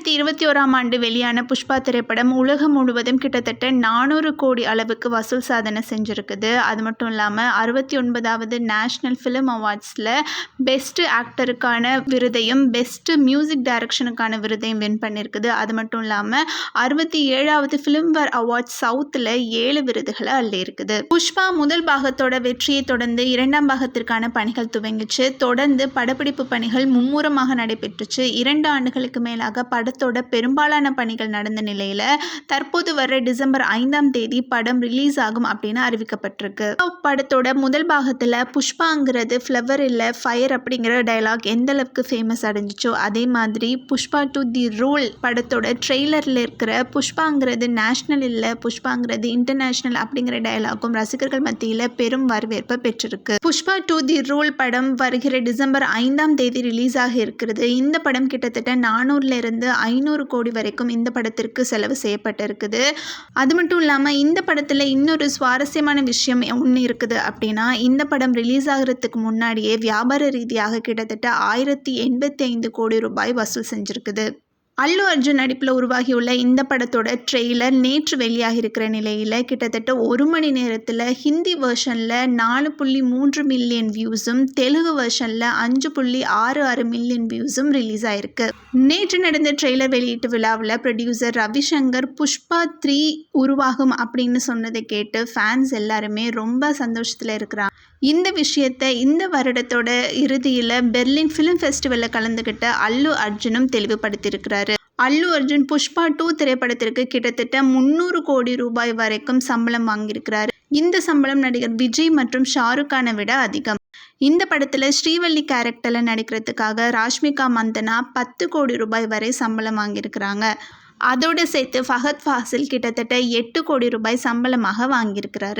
ரெண்டாயிரத்தி இருபத்தி ஓராம் ஆண்டு வெளியான புஷ்பா திரைப்படம் உலகம் முழுவதும் கிட்டத்தட்ட நானூறு கோடி அளவுக்கு வசூல் சாதனை செஞ்சுருக்குது. அது மட்டும் இல்லாமல் அறுபத்தி ஒன்பதாவது நேஷ்னல் ஃபிலிம் அவார்ட்ஸில் பெஸ்ட்டு ஆக்டருக்கான விருதையும் பெஸ்ட்டு மியூசிக் டைரக்ஷனுக்கான விருதையும் வின் பண்ணியிருக்குது அது மட்டும் இல்லாமல் அறுபத்தி ஏழாவது ஃபிலிம்வேர் அவார்ட்ஸ் சவுத்தில் ஏழு விருதுகளை அள்ளியிருக்குது. புஷ்பா முதல் பாகத்தோட வெற்றியை தொடர்ந்து இரண்டாம் பாகத்திற்கான பணிகள் துவங்கிச்சு. தொடர்ந்து படப்பிடிப்பு பணிகள் மும்முரமாக நடைபெற்றுச்சு. இரண்டு ஆண்டுகளுக்கு மேலாக பட படத்தோட பெரும்பாலான பணிகள் நடந்த நிலையில் தற்போது வர டிசம்பர் ஐந்தாம் தேதி படம் ரிலீஸ் ஆகும் அப்படின்னு அறிவிக்கப்பட்டிருக்கு. படத்தோட முதல் பாகத்தில் புஷ்பாங்கிறது ஃப்ளவர் இல்லை ஃபயர் அப்படிங்கிற டைலாக் எந்த அளவுக்கு ஃபேமஸ் அடைஞ்சிச்சோ அதே மாதிரி புஷ்பா டு தி ரூல் படத்தோட ட்ரெய்லரில் இருக்கிற புஷ்பாங்கிறது நேஷ்னல் இல்லை புஷ்பாங்கிறது இன்டர்நேஷ்னல் அப்படிங்கிற டயலாகும் ரசிகர்கள் மத்தியில் பெரும் வரவேற்பை பெற்றிருக்கு. புஷ்பா டு தி ரூல் படம் வருகிற டிசம்பர் ஐந்தாம் தேதி ரிலீஸ் ஆக இருக்கிறது. இந்த படம் கிட்டத்தட்ட நானூறுல இருந்து ஐநூறு கோடி வரைக்கும் இந்த படத்திற்கு செலவு செய்யப்பட்டிருக்குது. அது மட்டும் இல்லாமல் இந்த படத்தில் இன்னொரு சுவாரஸ்யமான விஷயம் ஒன்று இருக்குது அப்படின்னா இந்த படம் ரிலீஸ் ஆகிறதுக்கு முன்னாடியே வியாபார ரீதியாக கிட்டத்தட்ட ஆயிரத்தி எண்பத்தி ஐந்து கோடி ரூபாய் வசூல் செஞ்சுருக்குது. அல்லு அர்ஜுன் நடிப்பில் உருவாகியுள்ள இந்த படத்தோட ட்ரெய்லர் நேற்று வெளியாகி இருக்கிற நிலையில் கிட்டத்தட்ட ஒரு மணி நேரத்தில் ஹிந்தி வேர்ஷனில் நாலு புள்ளி மூன்று மில்லியன் வியூஸும் தெலுங்கு வேர்ஷனில் அஞ்சு புள்ளி ஆறு ஆறு மில்லியன் வியூஸும் ரிலீஸ் ஆயிருக்கு. நேற்று நடந்த ட்ரெய்லர் வெளியீட்டு விழாவில் ப்ரொடியூசர் ரவிசங்கர் புஷ்பா த்ரீ உருவாகும் அப்படின்னு சொன்னதை கேட்டு ஃபேன்ஸ் எல்லாருமே ரொம்ப சந்தோஷத்தில் இருக்கிறாங்க. இந்த விஷயத்தை இந்த வருடத்தோட இறுதியில் பெர்லின் ஃபிலிம் ஃபெஸ்டிவலில் கலந்துக்கிட்ட அல்லு அர்ஜுனும் தெளிவுபடுத்தியிருக்கிறாரு. அல்லு அர்ஜுன் புஷ்பா டூ திரைப்படத்திற்கு கிட்டத்தட்ட முந்நூறு கோடி ரூபாய் வரைக்கும் சம்பளம் வாங்கியிருக்கிறாரு. இந்த சம்பளம் நடிகர் விஜய் மற்றும் ஷாருக் கானை விட அதிகம். இந்த படத்தில் ஸ்ரீவள்ளி கேரக்டரில் நடிக்கிறதுக்காக ராஷ்மிகா மந்தனா பத்து கோடி ரூபாய் வரை சம்பளம் வாங்கியிருக்கிறாங்க. அதோடு சேர்த்து ஃபஹத் ஃபாசில் கிட்டத்தட்ட எட்டு கோடி ரூபாய் சம்பளமாக வாங்கியிருக்கிறாரு.